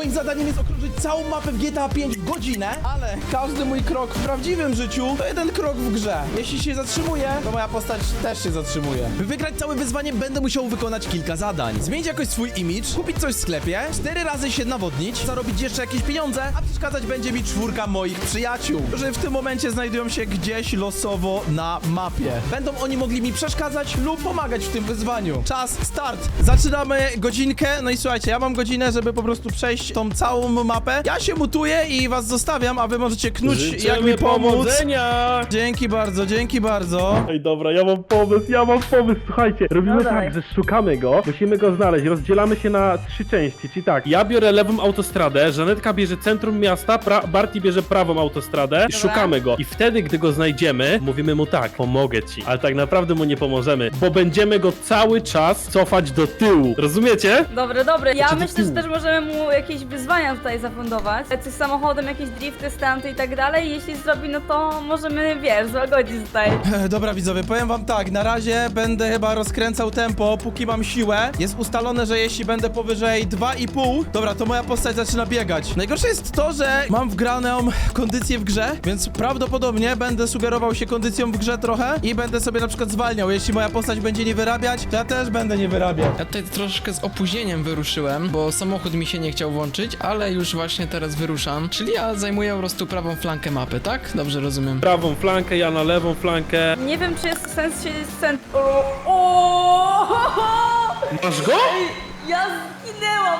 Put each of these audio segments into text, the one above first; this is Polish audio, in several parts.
Moim zadaniem jest okrążyć całą mapę w GTA 5 w godzinę, ale każdy mój krok w prawdziwym życiu to jeden krok w grze. Jeśli się zatrzymuję, to moja postać też się zatrzymuje. By wygrać całe wyzwanie, będę musiał wykonać kilka zadań. Zmienić jakoś swój imidż, kupić coś w sklepie, cztery razy się nawodnić, zarobić jeszcze jakieś pieniądze, a przeszkadzać będzie mi czwórka moich przyjaciół, którzy w tym momencie znajdują się gdzieś losowo na mapie. Będą oni mogli mi przeszkadzać lub pomagać w tym wyzwaniu. Czas, start! Zaczynamy godzinkę, no i słuchajcie, ja mam godzinę, żeby po prostu przejść tą całą mapę. Ja się mutuję i was zostawiam, a wy możecie knuć, jak mi pomóc. powodzenia! Dzięki bardzo, dzięki bardzo. Ej, dobra, ja mam pomysł, ja mam pomysł, słuchajcie. Robimy No tak, że szukamy go, musimy go znaleźć, rozdzielamy się na trzy części, czyli tak, ja biorę lewą autostradę, Żanetka bierze centrum miasta, pra Barty bierze prawą autostradę i szukamy go. I wtedy, gdy go znajdziemy, mówimy mu tak, pomogę ci, ale tak naprawdę mu nie pomożemy, bo będziemy go cały czas cofać do tyłu, rozumiecie? Dobre, dobre. Ja Znaczy, myślę, że też możemy mu jakieś wyzwania tutaj zafundować. Coś samochodem, jakieś drifty, stanty i tak dalej. Jeśli zrobi, no to możemy, wiesz, złagodzić tutaj. E, Dobra widzowie, powiem wam tak, na razie będę chyba rozkręcał tempo, póki mam siłę. Jest ustalone, że jeśli będę powyżej 2,5, dobra, to moja postać zaczyna biegać. Najgorsze jest to, że mam wgraną kondycję w grze, więc prawdopodobnie będę sugerował się kondycją w grze trochę i będę sobie na przykład zwalniał. Jeśli moja postać będzie nie wyrabiać, to ja też będę nie wyrabiał. Ja tutaj troszkę z opóźnieniem wyruszyłem, bo samochód mi się nie chciał włączyć, ale już właśnie teraz wyruszam. Czyli ja zajmuję po prostu prawą flankę mapy, tak? Dobrze rozumiem. Prawą flankę, ja na lewą flankę. Nie wiem, czy jest sens siedzieć w centrum. Masz go? Ja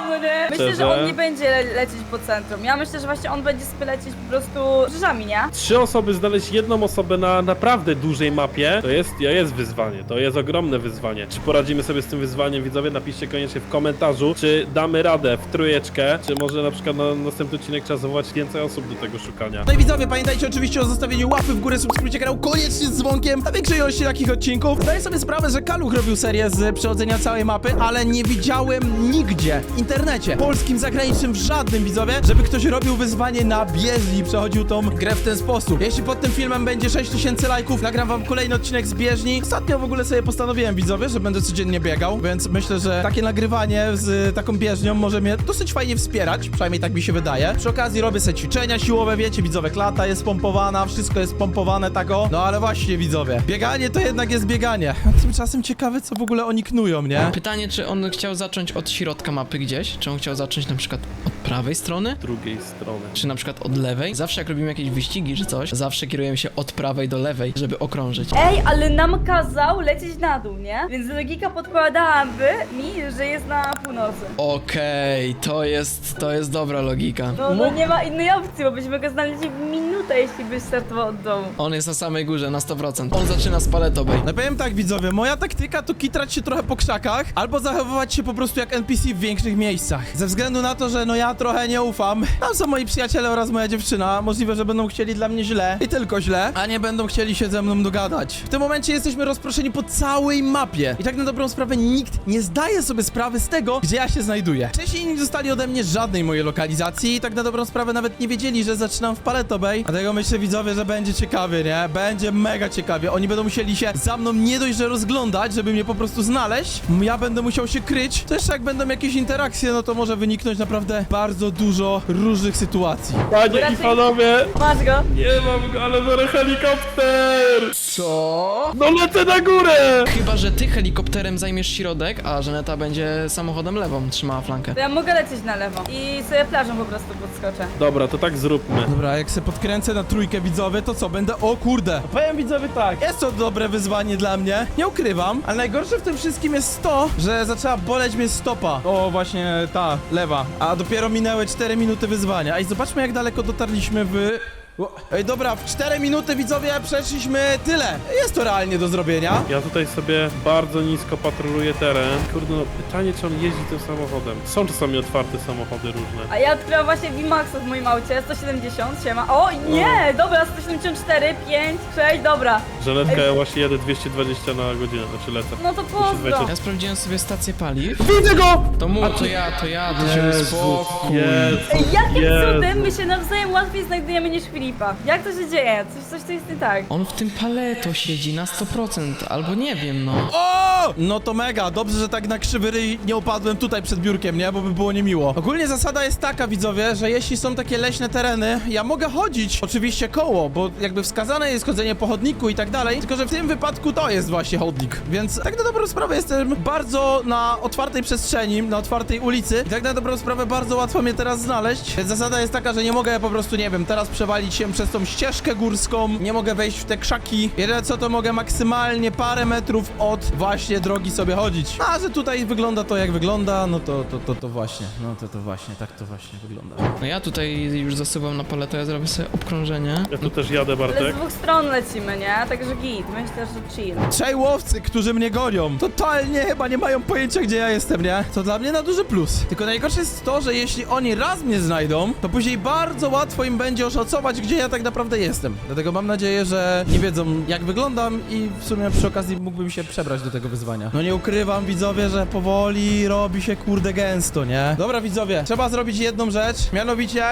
no nie? Myślę, że on nie będzie le lecieć po centrum. Ja myślę, że właśnie on będzie sobie lecieć po prostu krzyżami, nie? Trzy osoby znaleźć jedną osobę na naprawdę dużej mapie, to jest, to jest wyzwanie, to jest ogromne wyzwanie. Czy poradzimy sobie z tym wyzwaniem, widzowie? Napiszcie koniecznie w komentarzu, czy damy radę w trójeczkę, czy może na przykład na następny odcinek trzeba zawołać więcej osób do tego szukania. No i widzowie, pamiętajcie oczywiście o zostawieniu łapy w górę, subskrybujcie kanał koniecznie z dzwonkiem na większej ilości takich odcinków. Zdaję sobie sprawę, że Kaluch robił serię z przechodzenia całej mapy, ale nie widziałem nigdzie w internecie, polskim, zagranicznym, w żadnym widzowie, żeby ktoś robił wyzwanie na bieżni i przechodził tą grę w ten sposób. Jeśli pod tym filmem będzie 6000 lajków, nagram wam kolejny odcinek z bieżni. Ostatnio w ogóle sobie postanowiłem widzowie, że będę codziennie biegał, więc myślę, że takie nagrywanie z taką bieżnią może mnie dosyć fajnie wspierać, przynajmniej tak mi się wydaje. Przy okazji robię sobie ćwiczenia siłowe, wiecie, widzowie, klata jest pompowana, wszystko jest pompowane tak o. No ale właśnie widzowie, bieganie to jednak jest bieganie. A tymczasem ciekawe, co w ogóle oni knują, nie? Pytanie, czy on chciał zacząć od środka mapy gdzieś? Czy on chciał zacząć na przykład od prawej strony? drugiej strony. Czy na przykład od lewej? Zawsze jak robimy jakieś wyścigi czy coś, zawsze kierujemy się od prawej do lewej, żeby okrążyć. Ej, ale nam kazał lecieć na dół, nie? Więc logika podkładałaby mi, że jest na północy. Okej, to jest, to jest dobra logika. No, no nie ma innej opcji, bo byśmy go znaleźli w minutę, jeśli byś startował od dołu. On jest na samej górze, na 100%. On zaczyna z paletowej. No powiem tak widzowie, moja taktyka to kitrać się trochę po krzakach, albo zachowywać się po prostu jak NPC w większych miejscach. Ze względu na to, że no ja trochę nie ufam. Tam są moi przyjaciele oraz moja dziewczyna. Możliwe, że będą chcieli dla mnie źle i tylko źle, a nie będą chcieli się ze mną dogadać. W tym momencie jesteśmy rozproszeni po całej mapie. I tak na dobrą sprawę nikt nie zdaje sobie sprawy z tego, gdzie ja się znajduję. Wcześniej nie dostali ode mnie żadnej mojej lokalizacji i tak na dobrą sprawę nawet nie wiedzieli, że zaczynam w Paleto Bay. Dlatego myślę widzowie, że będzie ciekawie, nie? Będzie mega ciekawie. Oni będą musieli się za mną nie dość, że rozglądać, żeby mnie po prostu znaleźć. Ja będę musiał się kryć. Jeszcze jak będą jakieś interakcje, no to może wyniknąć naprawdę bardzo dużo różnych sytuacji. Panie i Raczej- panowie, Masz go? nie mam go, ale biorę helikopter! Co? No lecę na górę! Chyba, że ty helikopterem zajmiesz środek, a Żaneta będzie samochodem lewą trzymała flankę. To ja mogę lecieć na lewo i sobie plażą po prostu podskoczę. Dobra, to tak zróbmy. Dobra, jak se podkręcę na trójkę widzowie, to co? Będę... O kurde! Powiem widzowie tak, jest to dobre wyzwanie dla mnie, nie ukrywam, ale najgorsze w tym wszystkim jest to, że zaczęła boleć mnie stopa. O, właśnie ta, lewa. A dopiero minęły 4 minuty wyzwania. Ej, zobaczmy jak daleko dotarliśmy w... O, Ej, dobra, w 4 minuty widzowie przeszliśmy tyle. Jest to realnie do zrobienia. Ja tutaj sobie bardzo nisko patroluję teren. Kurde, no pytanie, czy on jeździ tym samochodem. Są czasami otwarte samochody różne. A ja odkryłam właśnie VMAX w moim aucie, 170, siema. O, nie, dobra, 174, 5, 6, dobra. Żeletka ja właśnie jadę 220 na godzinę, znaczy lecę. No to pozdro. 220. Ja sprawdziłem sobie stację paliw. Widzę go! To mu, to ja, to ja, to się uspokój. Jezu, Ej, jakim Jezu. cudem my się nawzajem łatwiej znajdujemy niż Filip? Lipa. Jak to się dzieje? Coś, coś tu jest nie tak. On w tym paleto siedzi na 100%, albo nie wiem, no. O! No to mega, dobrze, że tak na krzywy ryj nie upadłem tutaj przed biurkiem, nie? Bo by było niemiło. Ogólnie zasada jest taka, widzowie, że jeśli są takie leśne tereny, ja mogę chodzić oczywiście koło, bo jakby wskazane jest chodzenie po chodniku i tak dalej, tylko że w tym wypadku to jest właśnie chodnik. Więc tak na dobrą sprawę jestem bardzo na otwartej przestrzeni, na otwartej ulicy i tak na dobrą sprawę bardzo łatwo mnie teraz znaleźć. Więc zasada jest taka, że nie mogę po prostu, nie wiem, teraz przewalić się przez tą ścieżkę górską, nie mogę wejść w te krzaki. Jedyne co to mogę maksymalnie parę metrów od właśnie drogi sobie chodzić. A że tutaj wygląda to jak wygląda, no to, to, to, to właśnie, no to, to właśnie, tak to właśnie wygląda. No ja tutaj już zasuwam na paleto, ja zrobię sobie obkrążenie. Ja tu też jadę, Ale Bartek. z dwóch stron lecimy, nie? Także git, myślę, że chill. Trzej łowcy, którzy mnie gonią, totalnie chyba nie mają pojęcia, gdzie ja jestem, nie? To dla mnie na duży plus. Tylko najgorsze jest to, że jeśli oni raz mnie znajdą, to później bardzo łatwo im będzie oszacować, gdzie ja tak naprawdę jestem. Dlatego mam nadzieję, że nie wiedzą, jak wyglądam i w sumie przy okazji mógłbym się przebrać do tego wyzwania. No nie ukrywam, widzowie, że powoli robi się kurde gęsto, nie? Dobra, widzowie, trzeba zrobić jedną rzecz, mianowicie...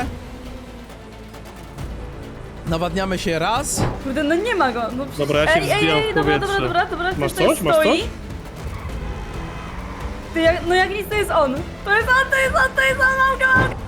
Nawadniamy się raz, Kurde, no nie ma go. No przecież... Dobra, ja się ej, ej, wzbijam ej, w dobra, powietrze. dobra, dobra, dobra, Masz ktoś coś? Masz stoi. coś? Ty, jak, no jak nic to jest on. To jest on, to jest on, to jest on, mam go!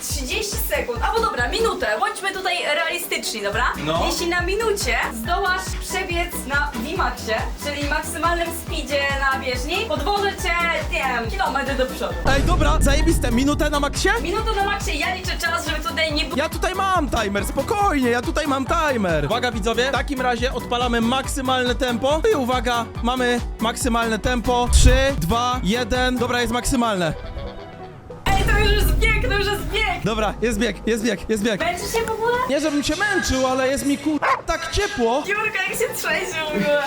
30 sekund, albo dobra, minutę, bądźmy tutaj realistyczni, dobra? No. Jeśli na minucie zdołasz przebiec na VMAXie, czyli maksymalnym speedzie na bieżni, podwożę cię, nie wiem, kilometr do przodu. Ej, dobra, zajebiste. Minutę na maksie? Minutę na maksie, ja liczę czas, żeby tutaj nie było... Ja tutaj mam timer, spokojnie, ja tutaj mam timer. Uwaga widzowie, w takim razie odpalamy maksymalne tempo. I uwaga, mamy maksymalne tempo. 3, 2, 1. Dobra, jest maksymalne. Ej, to już jest bieg, to już jest bieg! Dobra, jest bieg, jest bieg, jest bieg. Męczysz się w ogóle? Nie, żebym się męczył, ale jest mi kur... tak ciepło. Jurka, jak się trzęsie w ogóle.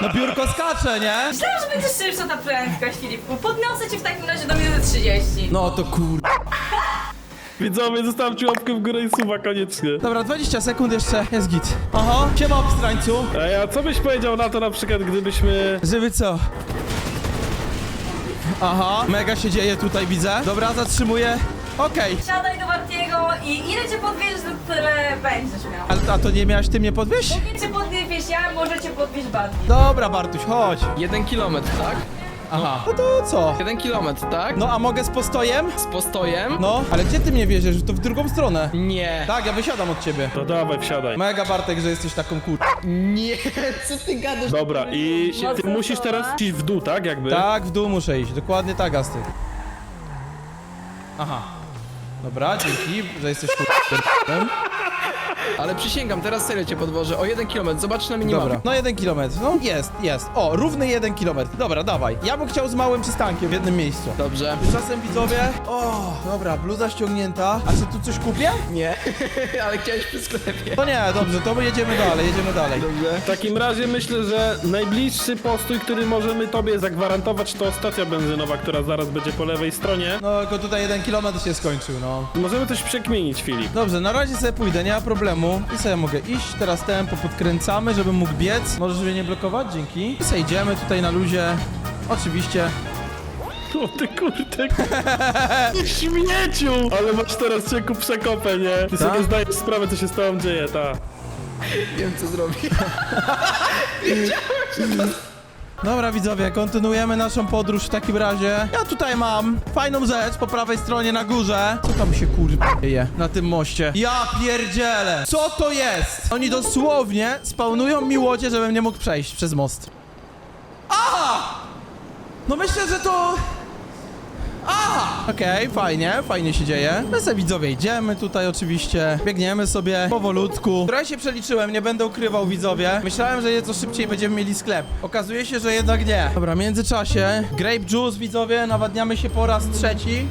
No biurko skacze, nie? Myślałam, że będziesz szybsza ta prędkość, Filipku. Podniosę cię w takim razie do minuty 30. No to kur... Widzowie, zostawcie łapkę w górę i suba koniecznie. Dobra, 20 sekund jeszcze, jest git. Oho, siema obstrańcu. Ej, a co byś powiedział na to na przykład, gdybyśmy... Żeby co? Aha, mega się dzieje tutaj, widzę. Dobra, zatrzymuję. Okej. Siadaj do Bartiego i ile cię podwieźć, to tyle będziesz miał. Ale a to nie miałaś ty mnie podwieźć? Mogę cię podwieźć ja, może cię podwieźć Barty. Dobra, Bartuś, chodź. Jeden kilometr, tak? Aha. No to co? Jeden kilometr, tak? No a mogę z postojem? Z postojem? No, ale gdzie ty mnie wieziesz? To w drugą stronę. Nie. Tak, ja wysiadam od ciebie. To dawaj, wsiadaj. Mega Bartek, że jesteś taką kur... Nie, co ty gadasz? Dobra, i ty musisz teraz iść w dół, tak? Jakby? Tak, w dół muszę iść, dokładnie tak, Asty. Aha. Dobra, dzięki, że jesteś kur... Ale przysięgam, teraz serio cię podwożę o jeden kilometr, zobacz na minimapie. Dobra, no jeden kilometr. No jest, jest. O, równy jeden kilometr. Dobra, dawaj. Ja bym chciał z małym przystankiem w jednym miejscu. Dobrze. Tymczasem widzowie. O, dobra, bluza ściągnięta. A czy tu coś kupię? Nie, ale chciałeś przy sklepie. To nie, dobrze, to my jedziemy dalej, jedziemy dalej. Dobrze. W takim razie myślę, że najbliższy postój, który możemy tobie zagwarantować, to stacja benzynowa, która zaraz będzie po lewej stronie. No, tylko tutaj jeden kilometr się skończył, no. Możemy coś przekminić, Filip. Dobrze, na razie sobie pójdę, nie ma problemu. I sobie mogę iść, teraz tempo podkręcamy, żebym mógł biec. Możesz mnie nie blokować, dzięki. I sobie idziemy tutaj na luzie. Oczywiście. O ty kurde, ty śmieciu! Ale masz teraz cieku przekopę, nie? Ty Tak? sobie zdajesz sprawę, co się z tobą dzieje, ta. Wiem co zrobić. Dobra widzowie, kontynuujemy naszą podróż w takim razie. Ja tutaj mam fajną rzecz po prawej stronie na górze. Co tam się kurwa na tym moście? Ja pierdzielę! Co to jest? Oni dosłownie spawnują mi łodzie, żebym nie mógł przejść przez most. Aha! No myślę, że to... Aha! Okej, fajnie, fajnie się dzieje. My widzowie idziemy tutaj oczywiście. Biegniemy sobie powolutku. Trochę się przeliczyłem, nie będę ukrywał widzowie. Myślałem, że nieco szybciej będziemy mieli sklep. Okazuje się, że jednak nie. Dobra, w międzyczasie grape juice widzowie, nawadniamy się po raz trzeci.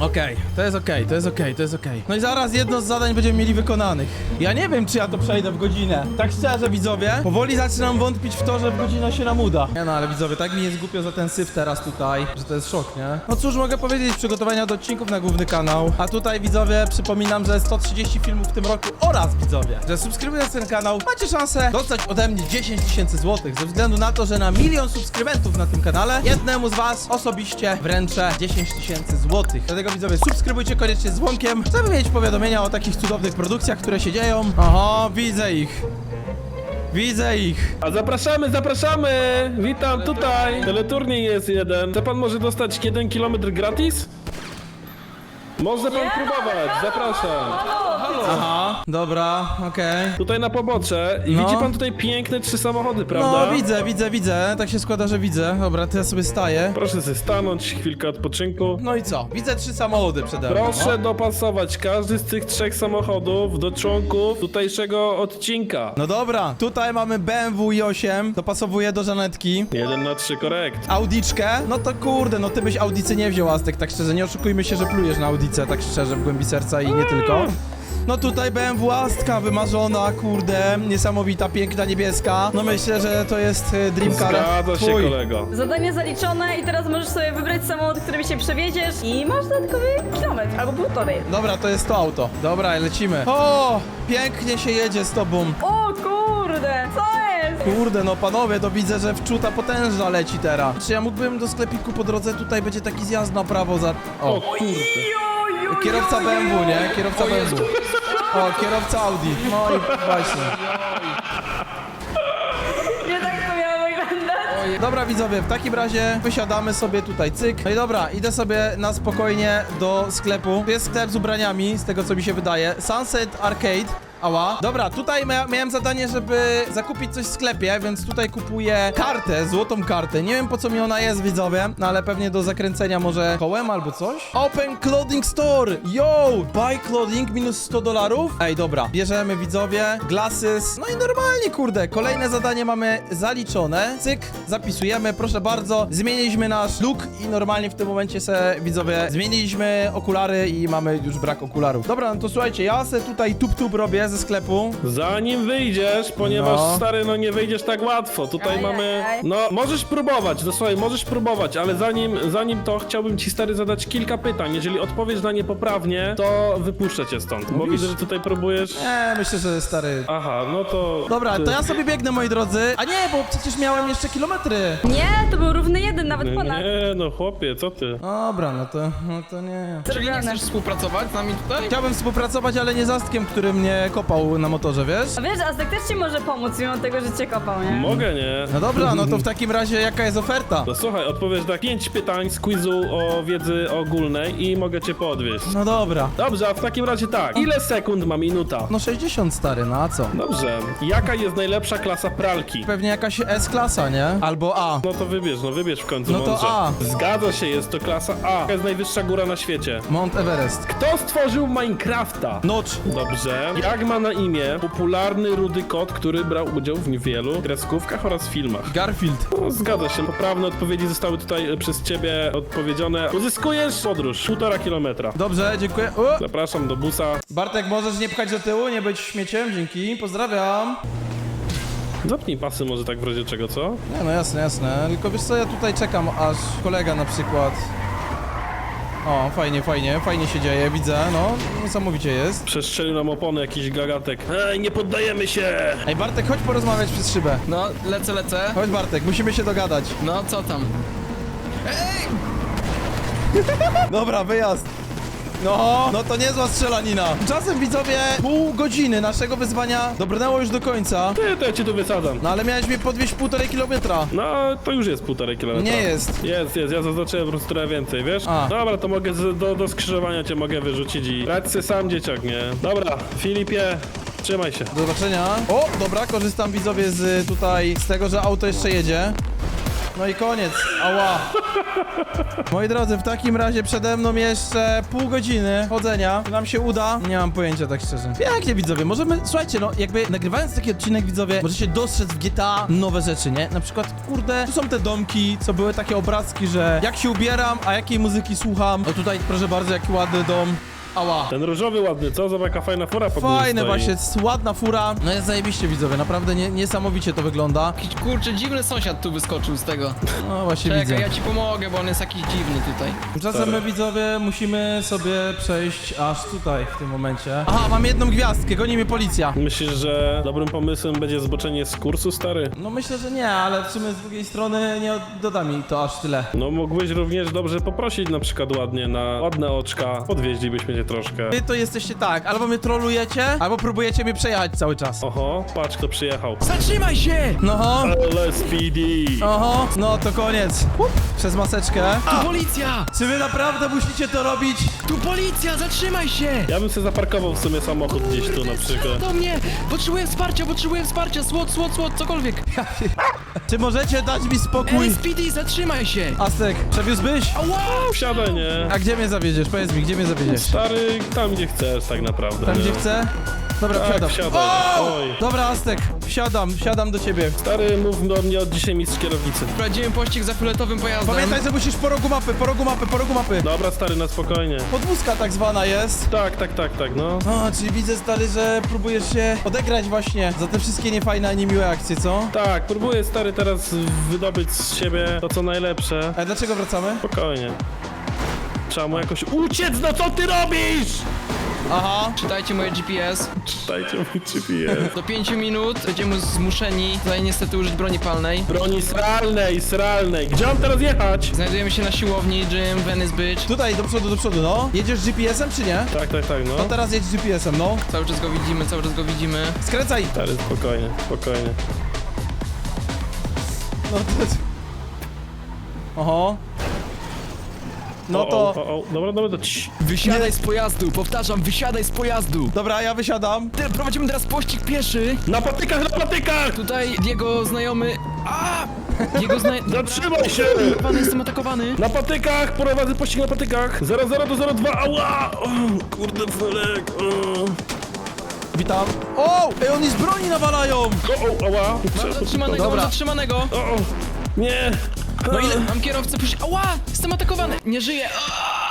Okej, to jest okej, to jest okej, to jest okej. No i zaraz jedno z zadań będziemy mieli wykonanych. Ja nie wiem, czy ja to przejdę w godzinę. Tak szczerze, widzowie, powoli zaczynam wątpić w to, że w godzinę się nam uda. Nie no, ale widzowie, tak mi jest głupio za ten syf teraz tutaj, że to jest szok, nie? No cóż, mogę powiedzieć, przygotowania do odcinków na główny kanał. A tutaj, widzowie, przypominam, że 130 filmów w tym roku oraz, widzowie, że subskrybując ten kanał, macie szansę dostać ode mnie 10 tysięcy złotych, ze względu na to, że na milion subskrybentów na tym kanale, jednemu z was osobiście wręczę 10 tysięcy złotych. Dlatego, widzowie, subskrybujcie koniecznie z dzwonkiem, żeby mieć powiadomienia o takich cudownych produkcjach, które się dzieją. Oho, widzę ich. Widzę ich. A zapraszamy, zapraszamy! Witam tutaj! Teleturniej jest jeden. Chce pan może dostać jeden kilometr gratis? Może pan próbować, zapraszam. Aha, dobra, okej. Tutaj na pobocze i No. widzi pan tutaj piękne trzy samochody, prawda? No, widzę, widzę, widzę. Tak się składa, że widzę. Dobra, to ja sobie staję. Proszę sobie stanąć, chwilkę odpoczynku. No i co? Widzę trzy samochody przede mną. Proszę dopasować każdy z tych trzech samochodów do członków tutejszego odcinka. No dobra, tutaj mamy BMW i8, dopasowuję do Żanetki. Jeden na trzy, korekt. Audiczkę? No to kurde, no ty byś audicy nie wziął, Aztek, tak szczerze, nie oszukujmy się, że plujesz na audicę, tak szczerze, w głębi serca i nie tylko. No tutaj BMW Astka wymarzona, kurde, niesamowita, piękna, niebieska. No myślę, że to jest e, Dream Car. Zgadza się, twój. kolego. Zadanie zaliczone i teraz możesz sobie wybrać samochód, którym się przewiedziesz i masz dodatkowy kilometr albo półtorej. Dobra, to jest to auto. Dobra, lecimy. O, pięknie się jedzie z tobą. O kurde, co jest? Kurde, no panowie, to widzę, że wczuta potężna leci teraz. Czy ja mógłbym do sklepiku po drodze? Tutaj będzie taki zjazd na prawo za... O O, kurde. Kierowca BMW, nie? Kierowca BMW. O, kierowca Audi. No i właśnie. Nie tak to miało wyglądać. Dobra widzowie, w takim razie wysiadamy sobie tutaj, cyk. No i dobra, idę sobie na spokojnie do sklepu. Tu jest sklep z ubraniami, z tego co mi się wydaje. Sunset Arcade. Ała. Dobra, tutaj mia miałem zadanie, żeby zakupić coś w sklepie, więc tutaj kupuję kartę, złotą kartę. Nie wiem po co mi ona jest, widzowie, no ale pewnie do zakręcenia może kołem albo coś. Open Clothing Store! Yo! Buy clothing minus 100 dolarów. Ej, dobra, bierzemy widzowie, glasses. No i normalnie, kurde, kolejne zadanie mamy zaliczone. Cyk, zapisujemy, proszę bardzo. Zmieniliśmy nasz look i normalnie w tym momencie se, widzowie, zmieniliśmy okulary i mamy już brak okularów. Dobra, no to słuchajcie, ja se tutaj tup-tup robię ze sklepu. Zanim wyjdziesz, ponieważ No. stary, no nie wyjdziesz tak łatwo. Tutaj Aj, mamy. aj, aj. No, możesz próbować, no słuchaj, możesz próbować, ale zanim, zanim to chciałbym ci stary zadać kilka pytań. Jeżeli odpowiesz na nie poprawnie, to wypuszczę cię stąd. Bo Mówisz? widzę, że tutaj próbujesz. Nie, myślę, że stary... Aha, no to. Dobra, ty- to ja sobie biegnę, moi drodzy. A nie, bo przecież miałem jeszcze kilometry. Nie, to był równy jeden, nawet ponad. Nie, no chłopie, co ty? Dobra, no to, no to nie. Czyli nie Zrobione. chcesz współpracować z nami tutaj? Chciałbym współpracować, ale nie z Astkiem, który mnie kopał na motorze, wiesz? A wiesz, Aztek też ci może pomóc, mimo tego, że cię kopał, nie? Mogę, nie? No dobra, no to w takim razie jaka jest oferta? No słuchaj, odpowiesz na pięć pytań z quizu o wiedzy ogólnej i mogę cię podwieźć. No dobra. Dobrze, a w takim razie tak. Ile sekund ma minuta? No 60 stary, no a co? Dobrze. Jaka jest najlepsza klasa pralki? Pewnie jakaś S-klasa, nie? Albo A. No to wybierz, no wybierz w końcu No to mądrze. A. Zgadza się, jest to klasa A. Jaka jest najwyższa góra na świecie? Mount Everest. Kto stworzył Minecrafta? Notch. Dobrze. Jak ma na imię popularny rudy kot, który brał udział w wielu kreskówkach oraz filmach? Garfield. No, zgadza się. Poprawne odpowiedzi zostały tutaj e, przez ciebie odpowiedziane. Uzyskujesz podróż. Półtora kilometra. Dobrze, dziękuję. O! Zapraszam do busa. Bartek, możesz nie pchać do tyłu, nie być śmieciem, dzięki. Pozdrawiam. Zapnij pasy może tak w razie czego, co? Nie, no jasne, jasne. Tylko wiesz co, ja tutaj czekam, aż kolega na przykład... O, fajnie, fajnie, fajnie się dzieje, widzę, no, niesamowicie jest. Przestrzelił nam opony jakiś gagatek. Ej, nie poddajemy się! Ej, Bartek, chodź porozmawiać przez szybę. No, lecę, lecę. Chodź, Bartek, musimy się dogadać. No, co tam? Dobra, wyjazd. No, no to niezła strzelanina. Czasem widzowie, pół godziny naszego wyzwania dobrnęło już do końca. Ty, to ja cię tu wysadzam. No ale miałeś mnie podwieźć półtorej kilometra. No, to już jest półtorej kilometra. Nie jest. Jest, jest, ja zaznaczyłem po prostu trochę więcej, wiesz? A. Dobra, to mogę z, do, do skrzyżowania cię mogę wyrzucić i radź se sam dzieciak, nie? Dobra, Filipie, trzymaj się. Do zobaczenia. O, dobra, korzystam widzowie z tutaj, z tego, że auto jeszcze jedzie. No i koniec. Ała. Moi drodzy, w takim razie przede mną jeszcze pół godziny chodzenia. Czy nam się uda? Nie mam pojęcia, tak szczerze. Pięknie, widzowie. Możemy, słuchajcie, no jakby nagrywając taki odcinek, widzowie, możecie dostrzec w GTA nowe rzeczy, nie? Na przykład, kurde, tu są te domki, co były takie obrazki, że jak się ubieram, a jakiej muzyki słucham. No tutaj, proszę bardzo, jaki ładny dom. Ała. Ten różowy ładny, co? Zobacz jaka fajna fura pod nim Fajne stoi. właśnie, jest ładna fura. No jest zajebiście, widzowie, naprawdę nie, niesamowicie to wygląda. Jakiś kurczę dziwny sąsiad tu wyskoczył z tego. No właśnie Czekaj, widzę. ja ci pomogę, bo on jest jakiś dziwny tutaj. Tymczasem my widzowie musimy sobie przejść aż tutaj w tym momencie. Aha, mam jedną gwiazdkę, goni mnie policja. Myślisz, że dobrym pomysłem będzie zboczenie z kursu, stary? No myślę, że nie, ale w sumie z drugiej strony nie doda mi to aż tyle. No mógłbyś również dobrze poprosić na przykład ładnie na ładne oczka. Podwieźlibyśmy cię troszkę. Wy to jesteście tak, albo mnie trolujecie, albo próbujecie mnie przejechać cały czas. Oho, patrz kto przyjechał. Zatrzymaj się! No ho, LSPD! oho, no to koniec. Up, przez maseczkę. Tu policja! Czy wy naprawdę musicie to robić? Tu policja, zatrzymaj się! Ja bym sobie zaparkował w sumie samochód gdzieś tu na przykład. do mnie! Potrzebuję wsparcia, potrzebuję wsparcia! Słod, słod, słod, cokolwiek! Czy możecie dać mi spokój? LSPD, zatrzymaj się! Aztek, przewiózłbyś? Ała! Wsiadaj, nie? A gdzie mnie zawiedziesz? Powiedz mi, gdzie mnie zawiedziesz? Stary, tam gdzie chcesz tak naprawdę. Tam nie? gdzie chcę? Dobra, Tak, wsiadam. wsiadaj. O! Oj. Dobra, Aztek, wsiadam, wsiadam do ciebie. Stary, mów do mnie od dzisiaj mistrz kierownicy. Prowadziłem pościg za fioletowym pojazdem. Pamiętaj, że musisz po rogu mapy, po rogu mapy, po rogu mapy. Dobra, stary, na spokojnie. Podwózka tak zwana jest. Tak, tak, tak, tak, no. O, czyli widzę, stary, że próbujesz się odegrać właśnie za te wszystkie niefajne, a niemiłe akcje, co? Tak, próbuję, stary, teraz wydobyć z siebie to, co najlepsze. A dlaczego wracamy? Spokojnie. Trzeba mu jakoś uciec, no co ty robisz? Aha. Czytajcie moje GPS. Dajcie mi GPS. Do 5 minut będziemy zmuszeni tutaj niestety użyć broni palnej. Broni sralnej, sralnej. Gdzie mam teraz jechać? Znajdujemy się na siłowni Gym Venice Beach. Tutaj, do przodu, do przodu, no. Jedziesz GPS-em, czy nie? Tak, tak, tak, No no. teraz jedź GPS-em, no. Cały czas go widzimy, cały czas go widzimy. Skręcaj. Stary, spokojnie, spokojnie. No to... Oho. No O, to... O, o, o. Dobra, dobra, to cii. Wysiadaj z pojazdu, powtarzam, wysiadaj z pojazdu. Dobra, ja wysiadam. Ty, Prowadzimy teraz pościg pieszy. Na patykach, na patykach! Tutaj jego znajomy... A! Jego znajomy... Zatrzymaj się! Pan jestem atakowany. Na patykach, prowadzę pościg na patykach. 00 do 02, ała! O, kurde, Felek. O, Witam. O! Ej, oni z broni nawalają! o, o ała. Mam zatrzymanego, Dobra. mam zatrzymanego. O, o. Nie. No ile? Mam kierowcę, proszę... Ała! Jestem atakowany. Nie żyję.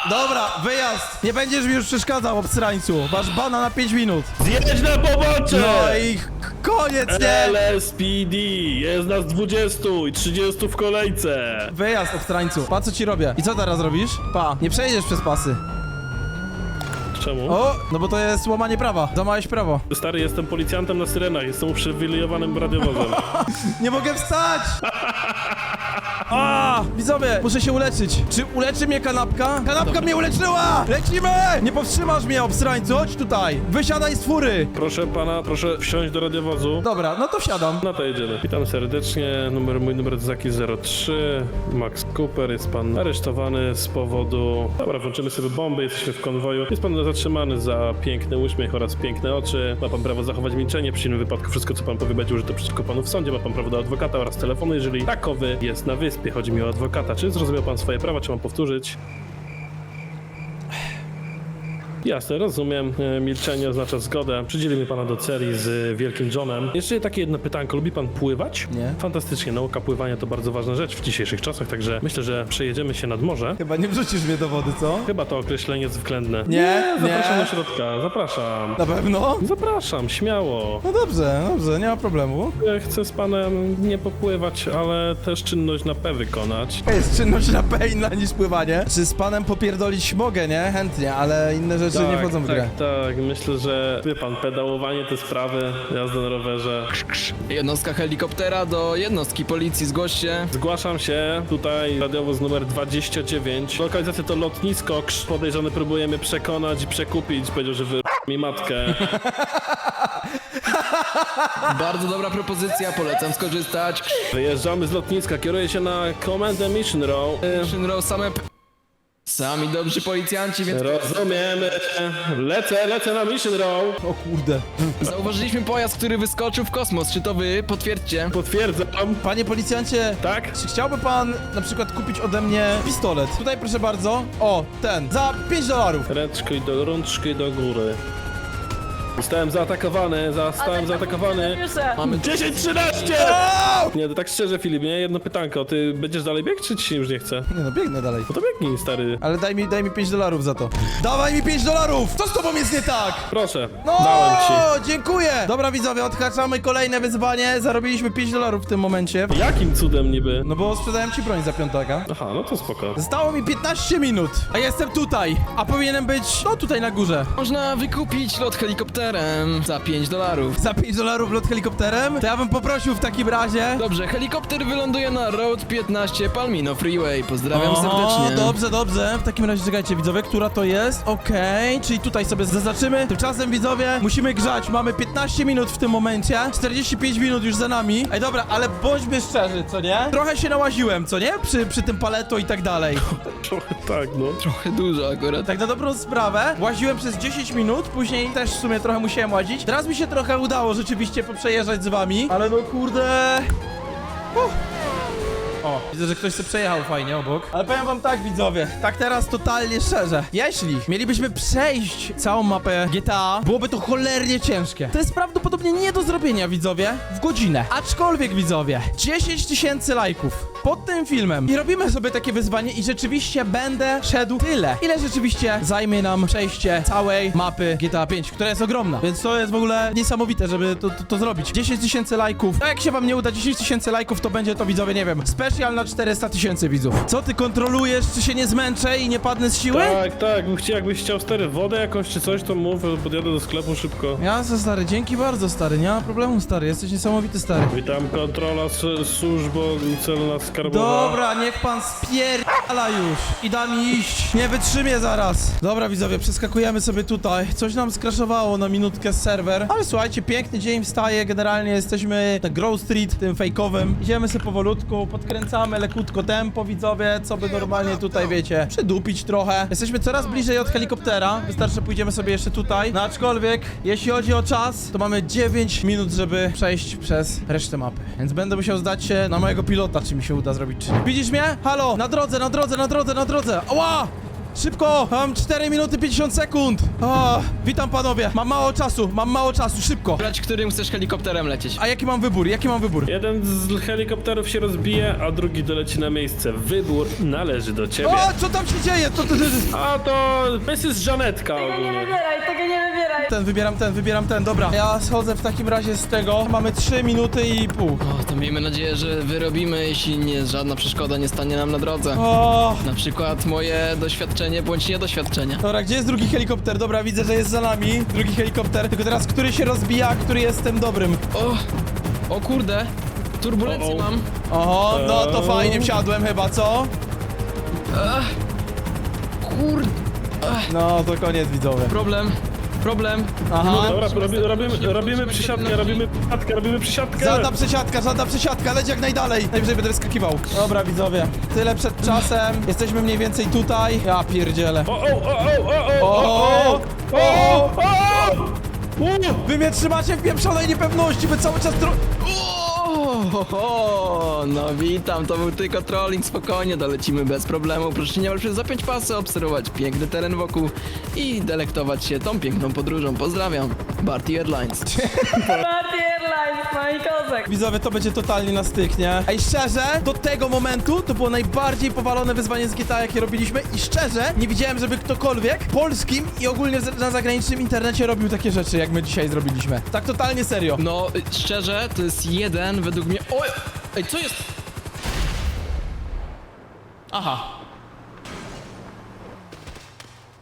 Dobra, wyjazd! Nie będziesz mi już przeszkadzał, obsrańcu. Masz bana na 5 minut. Zjedź na pobocze! No i k- koniec, nie? LSPD, jest nas 20 i 30 w kolejce. Wyjazd, obstrańcu. Pa, co ci robię? I co teraz robisz? Pa, nie przejdziesz przez pasy. Czemu? O, no bo to jest łamanie prawa. Złamałeś prawo. Stary, jestem policjantem na syrenach, jestem uprzywilejowanym radiowozem. Nie mogę wstać! A, widzowie, muszę się uleczyć. Czy uleczy mnie kanapka? Kanapka mnie uleczyła! Lecimy! Nie powstrzymasz mnie, obsrańcu, chodź tutaj. Wysiadaj z fury. Proszę pana, proszę wsiąść do radiowozu. Dobra, no to wsiadam. No to jedziemy. Witam serdecznie, numer, mój numer Zaki 03, Max Cooper, jest pan aresztowany z powodu... Dobra, włączymy sobie bomby, jesteśmy w konwoju. Jest pan zatrzymany za piękny uśmiech oraz piękne oczy. Ma pan prawo zachować milczenie, w przeciwnym wypadku wszystko co pan powie będzie użyte przeciwko panu w sądzie. Ma pan prawo do adwokata oraz telefonu, jeżeli takowy jest na wyspie. Chodzi mi o adwokata. Czy zrozumiał pan swoje prawa, czy mam powtórzyć? Jasne, rozumiem. E, Milczenie oznacza zgodę. Przydzielimy pana do celi z Wielkim Johnem. Jeszcze takie jedno pytanko. Lubi pan pływać? Nie. Fantastycznie. Nauka pływania to bardzo ważna rzecz w dzisiejszych czasach, także myślę, że przejedziemy się nad morze. Chyba nie wrzucisz mnie do wody, co? Chyba to określenie jest względne. Nie, Zapraszam nie. do środka. Zapraszam. Na pewno? Zapraszam, śmiało. No dobrze, dobrze, nie ma problemu. Ja Chcę z panem nie popływać, ale też czynność na P wykonać. Jest czynność na P inna niż pływanie. Czy z panem popierdolić mogę, nie? Chętnie, ale inne rzeczy nie wchodzą w tak, grę. tak. Myślę, że wie pan, pedałowanie te sprawy, jazda na rowerze. Jednostka helikoptera do jednostki policji, zgłoś się. Zgłaszam się, tutaj radiowóz numer 29. Lokalizacja to lotnisko, Krz, podejrzany próbujemy przekonać i przekupić. Powiedział, że wy mi matkę. Bardzo dobra propozycja, polecam skorzystać. Wyjeżdżamy z lotniska, kieruję się na komendę Mission Row. Mission Row, same p... Sami dobrzy policjanci, więc Rozumiemy. Lecę, lecę na Mission Row. O kurde. zauważyliśmy pojazd, który wyskoczył w kosmos. Czy to wy? Potwierdźcie. Potwierdzam. Panie policjancie, Tak? czy chciałby pan na przykład kupić ode mnie pistolet? Tutaj proszę bardzo. O, ten. Za 5 dolarów. Ręczki do, rączki do góry. Zostałem zaatakowany, zostałem zaatakowany. Mamy 10-13! Au! Nie, to tak szczerze Filip, nie? Jedno pytanko. Ty będziesz dalej biegł, czy ci się już nie chce? Nie no, biegnę dalej. No to biegnij, stary. Ale daj mi, daj mi 5 dolarów za to. Dawaj mi 5 dolarów! Co z tobą jest nie tak? Proszę, No, dałem ci. dziękuję! Dobra widzowie, odhaczamy kolejne wyzwanie. Zarobiliśmy 5 dolarów w tym momencie. Jakim cudem niby? No bo sprzedałem ci broń za piątaka. Aha, no to spoko. Zostało mi 15 minut, a jestem tutaj, a powinienem być, no tutaj na górze. Można wykupić lot helikopterem za 5 dolarów. Za 5 dolarów lot helikopterem? To ja bym poprosił w takim razie. Dobrze, helikopter wyląduje na Road 15 Palmino Freeway. Pozdrawiam O, serdecznie. dobrze, dobrze. W takim razie czekajcie, widzowie, która to jest? Okej, czyli tutaj sobie zaznaczymy. Tymczasem, widzowie, musimy grzać. Mamy 15 minut w tym momencie. 45 minut już za nami. Ej, dobra, ale bądźmy szczerzy, co nie? Trochę się nałaziłem, co nie? Przy, przy tym paleto i tak dalej. Trochę tak, no. Trochę dużo akurat. Tak na dobrą sprawę, łaziłem przez 10 minut, później też w sumie trochę musiałem łazić. Teraz mi się trochę udało rzeczywiście poprzejeżdżać z wami, ale no kurde... O, widzę, że ktoś się przejechał fajnie obok. Ale powiem wam tak, widzowie, tak teraz totalnie szczerze. Jeśli mielibyśmy przejść całą mapę GTA, byłoby to cholernie ciężkie. To jest prawdopodobnie nie do zrobienia, widzowie, w godzinę. Aczkolwiek, widzowie, 10 tysięcy lajków pod tym filmem i robimy sobie takie wyzwanie i rzeczywiście będę szedł tyle, ile rzeczywiście zajmie nam przejście całej mapy GTA 5, która jest ogromna. Więc to jest w ogóle niesamowite, żeby to, to, to zrobić. 10 tysięcy lajków. A jak się wam nie uda 10 tysięcy lajków, to będzie to widzowie, nie wiem, special na 400 tysięcy widzów. Co ty kontrolujesz, czy się nie zmęczę i nie padnę z siły? Tak, tak, bym chciał, jakbyś chciał stary wodę jakąś czy coś, to mów, podjadę do sklepu szybko. Jasne, stary, dzięki bardzo, stary, nie ma problemu, stary, jesteś niesamowity, stary. Witam, kontrola s- służbo celna skarbowa. Dobra, niech pan spierdala już i da mi iść. Nie wytrzymię zaraz. Dobra, widzowie, przeskakujemy sobie tutaj. Coś nam skraszowało na minutkę serwer. Ale słuchajcie, piękny dzień wstaje. Generalnie jesteśmy na Grove Street, tym fejkowym. Idziemy sobie powolutku, podkręcamy lekutko tempo, widzowie, co by normalnie tutaj, wiecie, przydupić trochę. Jesteśmy coraz bliżej od helikoptera. Wystarczy, pójdziemy sobie jeszcze tutaj. No aczkolwiek, jeśli chodzi o czas, to mamy 9 minut, żeby przejść przez resztę mapy. Więc będę musiał zdać się na mojego pilota, czy mi się uda zrobić, czy nie. Widzisz mnie? Halo, na drodze, na drodze, na drodze, na drodze. Ała! Szybko! Mam 4 minuty 50 sekund! O, witam panowie, mam mało czasu, mam mało czasu, szybko! Brać, którym chcesz helikopterem lecieć. A jaki mam wybór? Jaki mam wybór? Jeden z helikopterów się rozbije, a drugi doleci na miejsce. Wybór należy do ciebie. O, co tam się dzieje? To, to, to, A to Mrs. Żanetka Tego nie ogólnie. wybieraj, tego nie wybieraj. Ten, wybieram ten, wybieram ten, dobra. Ja schodzę w takim razie z tego. Mamy 3 minuty i pół. O, to miejmy nadzieję, że wyrobimy, jeśli nie, żadna przeszkoda nie stanie nam na drodze. O, Na przykład moje doświadczenie bądź niedoświadczenie. Dobra, gdzie jest drugi helikopter? Dobra, widzę, że jest za nami. Drugi helikopter. Tylko teraz, który się rozbija, a który jest tym dobrym? O! O kurde! Turbulencję O, o. mam. Oho, no to Eee. fajnie wsiadłem chyba, co? Kurde! No, to koniec widzowie. Problem. Problem. Aha. Dobra, robi, robimy, robimy przysiadkę, robimy przysiadkę, robimy przysiadkę. Żadna przesiadka, żadna przesiadka, leć jak najdalej. Najwyżej będę wyskakiwał. Dobra, widzowie. Tyle przed czasem. Jesteśmy mniej więcej tutaj. Ja pierdzielę. O, o, o, o, o, O, o, o, o, Wy mnie trzymacie w pieprzonej niepewności, wy cały czas dro... O, no witam, to był tylko trolling, spokojnie, dolecimy bez problemu. Proszę niemal przez zapiąć pasy, obserwować piękny teren wokół i delektować się tą piękną podróżą. Pozdrawiam, Barty Airlines. Party Airlines, moi kozek. Widzowie, to będzie totalnie na styk, nie? Ej, szczerze, do tego momentu to było najbardziej powalone wyzwanie z GTA, jakie robiliśmy i szczerze, nie widziałem, żeby ktokolwiek polskim i ogólnie z- na zagranicznym internecie robił takie rzeczy, jak my dzisiaj zrobiliśmy. Tak totalnie serio. No, szczerze, to jest jeden według mnie... Oj! Ej, co jest? Aha.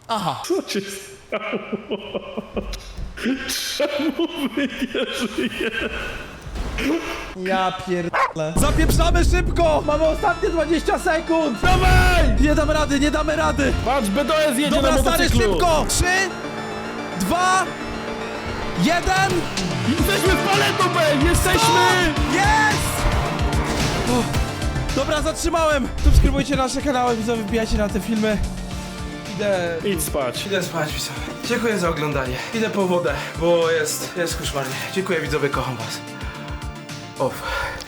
Aha. Co się stało? Czemu wy nie żyjecie? Ja pierdolę. Zapieprzamy szybko! Mamy ostatnie 20 sekund! Dawaj! Nie damy rady, nie damy rady! Patrz, BDS jedzie Dobra, na stary, motocyklu. szybko! 3, 2, 1, Jesteśmy w paletą, Ben! Jesteśmy! Jest! O, Dobra, zatrzymałem! Subskrybujcie nasze kanały, widzowie, wbijajcie na te filmy. Idę... Idź spać. Idę spać, widzowie. Dziękuję za oglądanie. Idę po wodę, bo jest, jest koszmarnie. Dziękuję widzowie, kocham was. Off.